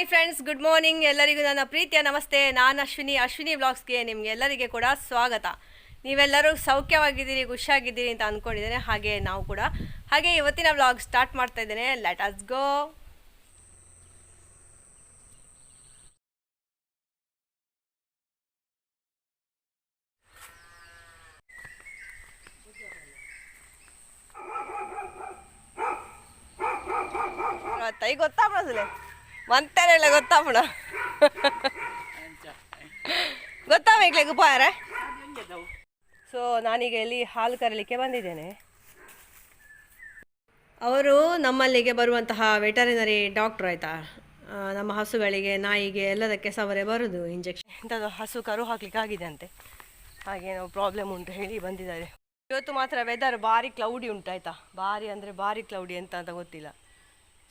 Hi friends good morning ಎಲ್ಲರಿಗೂ ನನ್ನ ಪ್ರೀತಿಯ ನಮಸ್ತೆ. ನಾನು ಅಶ್ವಿನಿ. ಅಶ್ವಿನಿ ಬ್ಲಾಗ್ಸ್ಗೆ ನಿಮ್ಗೆ ಎಲ್ಲರಿಗೆ ಕೂಡ ಸ್ವಾಗತ. ನೀವೆಲ್ಲರೂ ಸೌಖ್ಯವಾಗಿದ್ದೀರಿ, ಖುಷಿಯಾಗಿದ್ದೀರಿ ಅಂತ ಅಂದ್ಕೊಂಡಿದ್ದೇನೆ ಹಾಗೆ ನಾವು ಕೂಡ. ಹಾಗೆ ಇವತ್ತಿನ ವ್ಲಾಗ್ ಸ್ಟಾರ್ಟ್ ಮಾಡ್ತಾ ಇದ್ದೇನೆ. ಲೆಟ್ ಅಸ್ ಗೋ ತೈ ಮೇಡ ಗೊತ್ತಾ ಮೇಕ್ಲೆ ಗುಪ್ಪಾರೆ ಸೊ ನಾನೀಗ ಇಲ್ಲಿ ಹಾಲು ಕರಲಿಕ್ಕೆ ಬಂದಿದ್ದೇನೆ. ಅವರು ನಮ್ಮಲ್ಲಿಗೆ ಬರುವಂತಹ ವೆಟರಿನರಿ ಡಾಕ್ಟ್ರು ಆಯಿತಾ? ನಮ್ಮ ಹಸುಗಳಿಗೆ, ನಾಯಿಗೆ ಎಲ್ಲದಕ್ಕೆ ಸವರೆ ಬರುದು ಇಂಜೆಕ್ಷನ್ ಇಂಥದ್ದು ಹಸು ಕರು ಹಾಕ್ಲಿಕ್ಕೆ ಆಗಿದೆ ಅಂತೆ. ಹಾಗೇನೋ ಪ್ರಾಬ್ಲಮ್ ಉಂಟು ಹೇಳಿ ಬಂದಿದ್ದಾರೆ. ಇವತ್ತು ಮಾತ್ರ ವೆದರ್ ಭಾರಿ ಕ್ಲೌಡಿ ಉಂಟು ಆಯಿತಾ? ಭಾರಿ ಅಂದರೆ ಭಾರಿ ಕ್ಲೌಡಿ ಎಂತ ಅಂತ ಗೊತ್ತಿಲ್ಲ.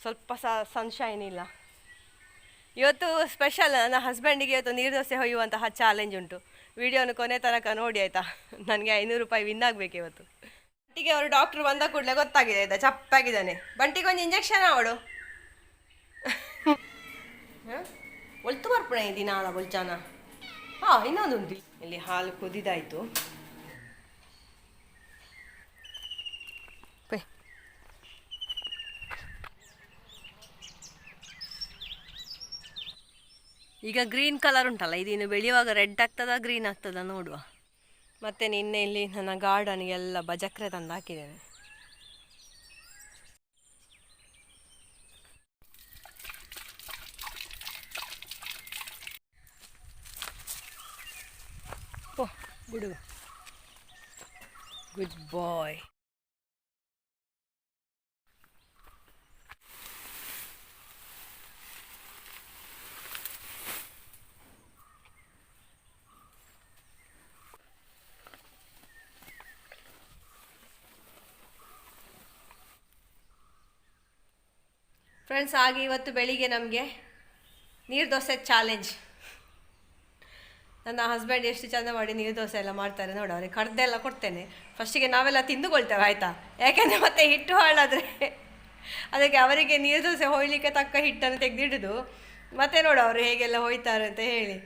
ಸ್ವಲ್ಪ ಸಹ ಸನ್ಶೈನ್ ಇಲ್ಲ. ಇವತ್ತು ಸ್ಪೆಷಲ್ ನನ್ನ ಹಸ್ಬೆಂಡಿಗೆ ಇವತ್ತು ನೀರು ದೋಸೆ ಹೊಯ್ಯುವಂತಹ ಚಾಲೆಂಜ್ ಉಂಟು. ವಿಡಿಯೋನ ಕೊನೆ ತನಕ ನೋಡಿ ಆಯಿತಾ? ನನಗೆ ಐನೂರು ರೂಪಾಯಿ ವಿನ್ ಆಗಬೇಕು ಇವತ್ತು. ಬಂಟಿಗೆ ಅವರು ಡಾಕ್ಟ್ರು ಬಂದ ಕೂಡಲೇ ಗೊತ್ತಾಗಿದೆ ಆಯ್ತಾ? ಚಪ್ಪಾಗಿದ್ದಾನೆ. ಬಂಟಿಗೆ ಒಂದು ಇಂಜೆಕ್ಷನ್ ಅವಳು ಒಳ್ತು ಬರ್ಪಣೆ ದಿನಾಲ ಬೊಲ್ಚಾನ? ಹಾಂ ಇನ್ನೊಂದು ಇಲ್ಲಿ ಹಾಲು ಕುದಿದಾಯ್ತು. ಈಗ ಗ್ರೀನ್ ಕಲರ್ ಉಂಟಲ್ಲ ಇದಿನ್ನು ಬೆಳೆಯುವಾಗ ರೆಡ್ ಆಗ್ತದ ಗ್ರೀನ್ ಆಗ್ತದ ನೋಡುವ. ಮತ್ತೆ ನಿನ್ನೆ ಇಲ್ಲಿ ನನ್ನ ಗಾರ್ಡನ್ಗೆಲ್ಲ ಬಜಕ್ರೆ ತಂದು ಹಾಕಿದ್ದೇನೆ. ಓ ಗುಡ್ ಗುಡ್ ಬಾಯ್ ಫ್ರೆಂಡ್ಸ್ ಆಗಿ ಇವತ್ತು ಬೆಳಿಗ್ಗೆ ನಮಗೆ ನೀರು ದೋಸೆ ಚಾಲೆಂಜ್ ನನ್ನ ಹಸ್ಬೆಂಡ್ ಎಷ್ಟು ಚೆಂದ ಮಾಡಿ ನೀರು ದೋಸೆ ಎಲ್ಲ ಮಾಡ್ತಾರೆ ನೋಡು, ಅವ್ರಿಗೆ ಕಡ್ದೆಲ್ಲ ಕೊಡ್ತೇನೆ. ಫಸ್ಟಿಗೆ ನಾವೆಲ್ಲ ತಿಂದುಕೊಳ್ತೇವೆ, ಆಯಿತಾ? ಯಾಕೆಂದರೆ ಮತ್ತೆ ಹಿಟ್ಟು ಹಾಳಾದರೆ. ಅದಕ್ಕೆ ಅವರಿಗೆ ನೀರು ದೋಸೆ ಹೊಯ್ಲಿಕ್ಕೆ ತಕ್ಕ ಹಿಟ್ಟನ್ನು ತೆಗೆದಿಡುದು. ಮತ್ತೆ ನೋಡು ಅವರು ಹೇಗೆಲ್ಲ ಹೋಯ್ತಾರೆ ಅಂತ ಹೇಳಿ.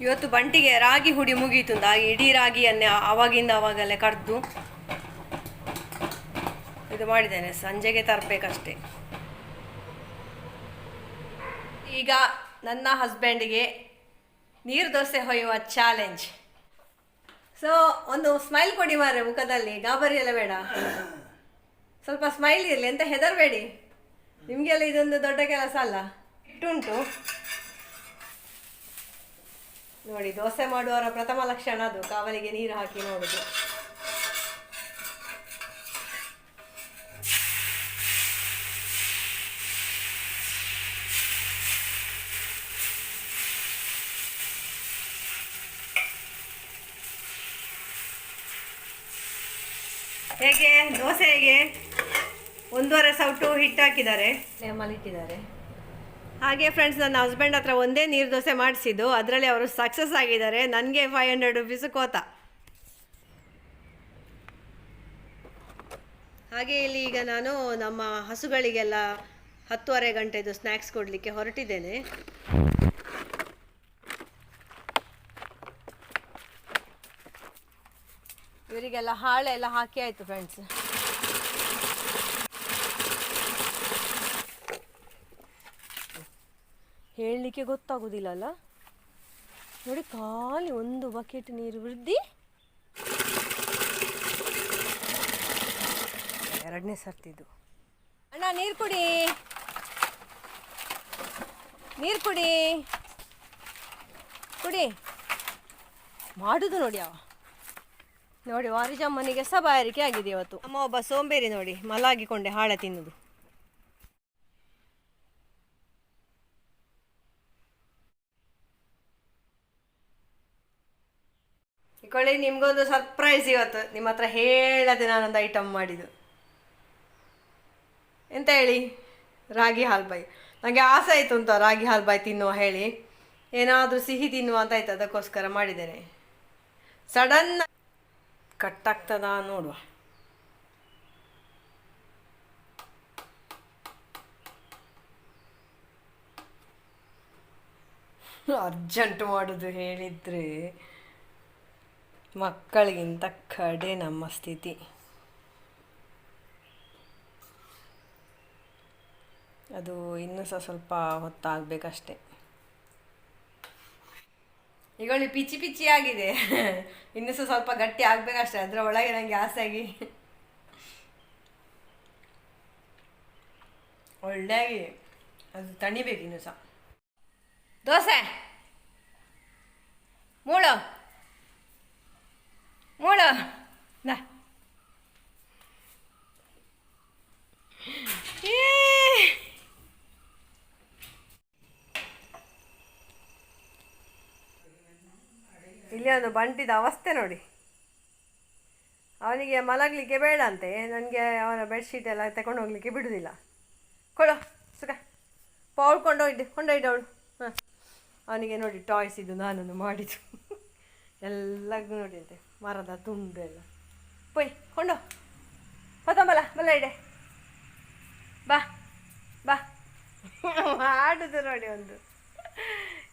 ಇವತ್ತು ಬಂಟಿಗೆ ರಾಗಿ ಹುಡಿ ಮುಗೀತು ಹಾಗೆ ಇಡೀ ರಾಗಿಯನ್ನೇ ಅವಾಗಿಂದ ಆವಾಗಲೇ ಕಡ್ದು ಇದು ಮಾಡಿದ್ದೇನೆ. ಸಂಜೆಗೆ ತರಬೇಕಷ್ಟೇ. ಈಗ ನನ್ನ ಹಸ್ಬೆಂಡಿಗೆ ನೀರು ದೋಸೆ ಹೊಯ್ಯುವ ಚಾಲೆಂಜ್ ಸೊ ಒಂದು ಸ್ಮೈಲ್ ಕೊಡಿ ಮಾರೆ ಮುಖದಲ್ಲಿ. ಗಾಬರಿ ಎಲ್ಲ ಬೇಡ. ಸ್ವಲ್ಪ ಸ್ಮೈಲ್ ಇರಲಿ. ಎಂತ ಹೆದರಬೇಡಿ. ನಿಮಗೆಲ್ಲ ಇದೊಂದು ದೊಡ್ಡ ಕೆಲಸ ಅಲ್ಲ. ಇಟ್ಟುಂಟು ನೋಡಿ, ದೋಸೆ ಮಾಡುವವರ ಪ್ರಥಮ ಲಕ್ಷಣ ಅದು. ಕಾವಲಿಗೆ ನೀರು ಹಾಕಿ ನೋಡುದು ಹೇಗೆ? ದೋಸೆ ಹೇಗೆ ಒಂದೂವರೆ ಸೌಟು ಹಿಟ್ಟು ಹಾಕಿದ್ದಾರೆ. ಇಟ್ಟಿದ್ದಾರೆ. ಹಾಗೆ ಫ್ರೆಂಡ್ಸ್ ನನ್ನ ಹಸ್ಬೆಂಡ್ ಹತ್ರ ಒಂದೇ ನೀರು ದೋಸೆ ಮಾಡಿಸಿದ್ದು. ಅದರಲ್ಲಿ ಅವರು ಸಕ್ಸಸ್ ಆಗಿದ್ದಾರೆ. ನನಗೆ ಫೈವ್ ಹಂಡ್ರೆಡ್ ರುಪೀಸ್ ಕೋತ. ಹಾಗೆ ಇಲ್ಲಿ ಈಗ ನಾನು ನಮ್ಮ ಹಸುಗಳಿಗೆಲ್ಲ ಹತ್ತುವರೆ ಗಂಟೆದು ಸ್ನ್ಯಾಕ್ಸ್ ಕೊಡಲಿಕ್ಕೆ ಹೊರಟಿದ್ದೇನೆ. ಇವರಿಗೆಲ್ಲ ಹಾಳೆ ಎಲ್ಲ ಹಾಕಿ ಆಯಿತು ಫ್ರೆಂಡ್ಸ್ ಹೇಳಲಿಕ್ಕೆ ಗೊತ್ತಾಗೋದಿಲ್ಲ ಅಲ್ಲ ನೋಡಿ, ಖಾಲಿ ಒಂದು ಬಕೆಟ್ ನೀರು ವೃದ್ಧಿ ಎರಡನೇ ಸರ್ತಿದ್ದು ಅಣ್ಣ, ನೀರು ಕುಡಿ. ನೀರು ಕುಡಿ. ಕುಡಿ. ಮಾಡುದು ನೋಡಿ ಅವ. ನೋಡಿ ವಾರಿಜಮ್ಮನಿಗೆ ಸಹ ಬಾಯಾರಿಕೆ ಆಗಿದೆ ಇವತ್ತು. ಅಮ್ಮ ಒಬ್ಬ ಸೋಂಬೇರಿ ನೋಡಿ ಮಲಾಗಿಕೊಂಡೆ ಹಾಳೆ ತಿನ್ನುದು. ಇಕೊಳ್ಳಿ, ನಿಮ್ಗೊಂದು ಸರ್ಪ್ರೈಸ್ ಇವತ್ತು. ನಿಮ್ಮ ಹತ್ರ ಹೇಳದೆ ನಾನೊಂದು ಐಟಮ್ ಮಾಡಿದ್ದು. ಎಂತ ಹೇಳಿ? ರಾಗಿ ಹಾಲ್ಬಾಯಿ. ನನಗೆ ಆಸೆ ಆಯಿತು ಅಂತ ರಾಗಿ ಹಾಲ್ಬಾಯಿ ತಿನ್ನುವ ಹೇಳಿ. ಏನಾದರೂ ಸಿಹಿ ತಿನ್ನುವ ಅಂತ ಆಯ್ತು, ಅದಕ್ಕೋಸ್ಕರ ಮಾಡಿದ್ದೇನೆ. ಸಡನ್ ಕಟ್ ಆಗ್ತದಾ ನೋಡುವ. ಅರ್ಜೆಂಟ್ ಮಾಡೋದು ಹೇಳಿದರೆ. ಮಕ್ಕಳಿಗಿಂತ ಕಡೆ ನಮ್ಮ ಸ್ಥಿತಿ. ಅದು ಇನ್ನೂ ಸಹ ಸ್ವಲ್ಪ ಹೊತ್ತಾಗಬೇಕಷ್ಟೆ. ಈಗಳಿ ಪಿಚಿ ಪಿಚಿ ಆಗಿದೆ. ಇನ್ನೂ ಸಹ ಸ್ವಲ್ಪ ಗಟ್ಟಿ ಆಗಬೇಕಷ್ಟೆ, ಅದರ ಒಳಗೆ ನಂಗೆ ಆಸೆಯಾಗಿ. ಒಳ್ಳೆಯಾಗಿ ಅದು ತಣಿಬೇಕು ಇನ್ನೂ ಸಹ. ದೋಸೆ! ಮೂಳು! ನಾ. ಏ. ಇಲ್ಲಿ ಒಂದು ಬಂಟಿದ ಅವಸ್ಥೆ ನೋಡಿ. ಅವನಿಗೆ ಮಲಗಲಿಕ್ಕೆ ಬೇಡ ಅಂತೆ. ನನಗೆ ಅವನ ಬೆಡ್ಶೀಟ್ ಎಲ್ಲ ತಗೊಂಡು ಹೋಗ್ಲಿಕ್ಕೆ ಬಿಡುವುದಿಲ್ಲ ಕೊಡೋ ಸುಖ ಕೊಂಡೋಯ್ಡು ಕೊಂಡೊಯ್ಡು ಅವಳು ಹಾಂ. ಅವನಿಗೆ ನೋಡಿ ಟಾಯ್ಸ್ ಇದು ನಾನೊಂದು ಮಾಡಿದ್ದು. ಎಲ್ಲ ನೋಡಿ ಅಂತೆ ಮರದ ತುಂಡು ಎಲ್ಲ. ಪೊಯ್, ಕೊಂಡು ಹೊತ್ತಂಬಲ ಬಲ್ಲ ಇಡೆ. ಬಾ ಬಾ. ಆಡುದು ನೋಡಿ ಒಂದು.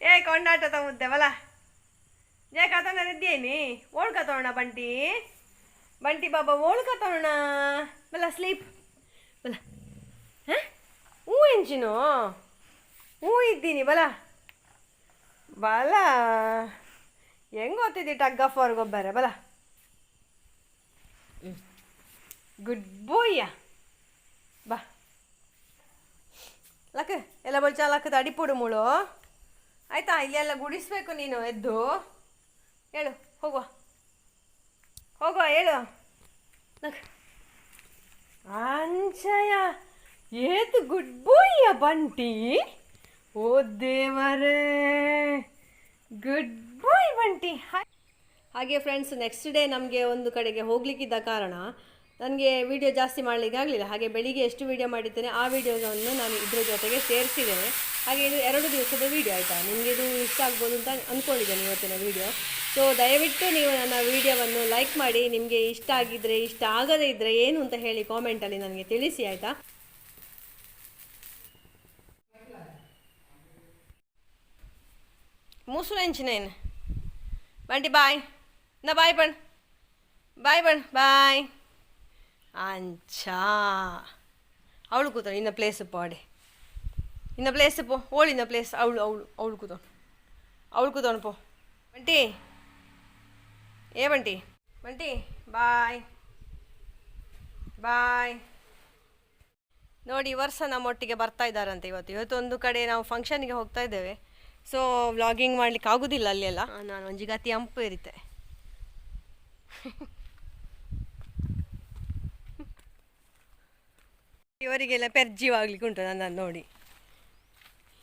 ಏ ಕೊಂಡಾಟ ಮುದ್ದೆ ಬಲ ಜಯ ಕಥನ ಓಳ್ಕ ತಗೋಣ ಬಂಟಿ. ಬಂಟಿ ಬಾಬಾ ಓಳ್ಕತೋಣ ಬಲ್ಲ ಸ್ಲೀಪ್. ಬಲ ಹಾಂ? ಹೂ ಎಂಚಿನು ಹೂ ಇದ್ದೀನಿ ಬಲ ಬಲ ಹೆಂಗ್ ಓದ್ತಿದ್ದಿ ಟಗ್ ಆಫ್ ಅವ್ರ ಗೊಬ್ಬರ ಬಲ. ಗುಡ್ ಬೋಯ್ಯ ಬಾ. ಲಕ್ಕ ಎಲ್ಲ ಬಲ್ಚ ಲಕ್ಕದ ಅಡಿಪುಡು ಮುಳು. ಆಯ್ತಾ ಇಲ್ಲೆಲ್ಲ ಗುಡಿಸ್ಬೇಕು ನೀನು ಎದ್ದು. ಹೇಳು ಹೋಗುವ. ಹೋಗುವ ಹೇಳು. ಲಕ್. ಅಂಚಯ ಏತು ಗುಡ್ ಬಾಯ್ಯ ಬಂಟಿ? ಓ ದೇವರೇ. ಗುಡ್ ಬಾಯ್ ಬಂಟಿ ಹಾಗೆ ಫ್ರೆಂಡ್ಸ್ ನೆಕ್ಸ್ಟ್ ಡೇ ನಮಗೆ ಒಂದು ಕಡೆಗೆ ಹೋಗ್ಲಿಕ್ಕಿದ್ದ ಕಾರಣ ನನಗೆ ವಿಡಿಯೋ ಜಾಸ್ತಿ ಮಾಡಲಿಕ್ಕೆ ಆಗಲಿಲ್ಲ. ಹಾಗೆ ಬೆಳಿಗ್ಗೆ ಎಷ್ಟು ವಿಡಿಯೋ ಮಾಡಿದ್ದೇನೆ, ಆ ವಿಡಿಯೋವನ್ನು ನಾನು ಇದ್ರ ಜೊತೆಗೆ ಸೇರಿಸಿದ್ದೇನೆ. ಹಾಗೆ ಇದು ಎರಡು ದಿವಸದ ವಿಡಿಯೋ ಆಯಿತಾ? ನಿಮಗೆ ಇದು ಇಷ್ಟ ಆಗ್ಬೋದು ಅಂತ ಅಂದ್ಕೊಂಡಿದ್ದೇನೆ ಇವತ್ತಿನ ವಿಡಿಯೋ ಸೊ ದಯವಿಟ್ಟು ನೀವು ನನ್ನ ವಿಡಿಯೋವನ್ನು ಲೈಕ್ ಮಾಡಿ. ನಿಮಗೆ ಇಷ್ಟ ಆಗಿದ್ದರೆ ಇಷ್ಟ ಆಗದೇ ಇದ್ದರೆ ಏನು ಅಂತ ಹೇಳಿ ಕಾಮೆಂಟಲ್ಲಿ ನನಗೆ ತಿಳಿಸಿ, ಆಯಿತಾ? ಮುಸುಳೆಂಚಿನೇನು ಬಂಟಿ, ಬಾಯ್. ನಾ ಬಾಯ್ ಬಣ್. ಬಾಯ್ ಬಣ್, ಬಾಯ್. ಅಂಚಾ. ಅವಳು ಕೂತಾಳೆ ಇನ್ನ ಪ್ಲೇಸ್ ಪಾಡೆ. ಇನ್ನ ಪ್ಲೇಸ್ ಪೋ. ಓಳು ಇನ್ನ ಪ್ಲೇಸ್ ಅವಳು ಅವಳು ಅವಳು ಕೂತವಳು. ಅವಳು ಕೂತವನು ಪೋ. ಬಂಟಿ. ಏ ಬಂಟಿ. ಬಂಟಿ, ಬಾಯ್. ಬಾಯ್. ನೋಡಿ ವರ್ಷ ವರ್ಷ ನಮ್ಮೊಟ್ಟಿಗೆ ಬರ್ತಾ ಇದ್ದಾರಂತೆ ಇವತ್ತು. ಇವತ್ತು ಒಂದು ಕಡೆ ನಾವು ಫಂಕ್ಷನ್ಗೆ ಹೋಗ್ತಾ ಇದ್ದೇವೆ. ಸೊ ವ್ಲಾಗಿಂಗ್ ಮಾಡ್ಲಿಕ್ಕೆ ಆಗುದಿಲ್ಲ ಅಲ್ಲೆಲ್ಲ? ನಾನು ಒಂಜಿಗತಿ ಅಂಪು ಇರುತ್ತೆ ಇವರಿಗೆಲ್ಲ ಪೆರ್ಜೀವಾಗ್ಲಿಕ್ಕೆ ಉಂಟು ನನ್ನನ್ನು ನೋಡಿ.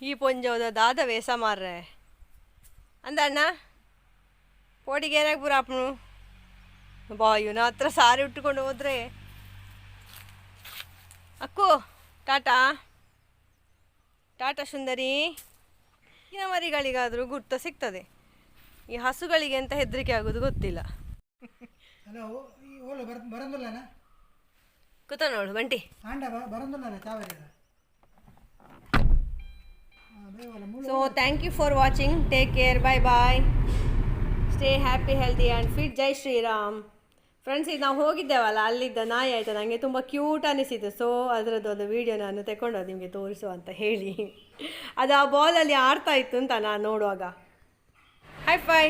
ಈ ಪೊಂಜೋದ ದಾದ ವೇಸ ಮಾರ್ರೆ. ಅಂದ ಅಣ್ಣ ಪೋಡಿಗೆ ಏನಾಗಿ ಅಪ್ಪನು ಬಾ ಇವನ ಹತ್ರ ಸಾರಿ ಉಟ್ಟುಕೊಂಡು ಹೋದ್ರೆ. ಅಕ್ಕು ಟಾಟಾ. ಟಾಟಾ ಸುಂದರಿ. ಈ ಮರಿಗಳಿಗಾದರೂ ಗುರ್ತ ಸಿಗ್ತದೆ. ಈ ಹಸುಗಳಿಗೆ ಅಂತ ಹೆದರಿಕೆ ಆಗೋದು ಗೊತ್ತಿಲ್ಲ. ಹಲೋ ಈ ಓಲು ಬರ ಬರಂದುಲ್ಲನ? ಕೂತ ನೋಡು ಬಂಟಿ. ಆಂಡ ಬ so thank you for watching take care bye bye stay happy healthy and fit Jai Shriram friends ಇದು ನಾವು ಹೋಗಿದ್ದೇವಲ್ಲ, ಅಲ್ಲಿದ್ದ ನಾಯಿ ಆಯಿತು? ನನಗೆ ತುಂಬ ಕ್ಯೂಟ್ ಅನಿಸಿತು. ಸೊ ಅದರದ್ದು ಒಂದು ವೀಡಿಯೋ ನಾನು ತಗೊಂಡು ನಿಮಗೆ ತೋರಿಸು ಅಂತ ಹೇಳಿ. ಅದು ಆ ಬಾಲಲ್ಲಿ ಆಡ್ತಾ ಇತ್ತು ಅಂತ ನಾನು ನೋಡುವಾಗ. High five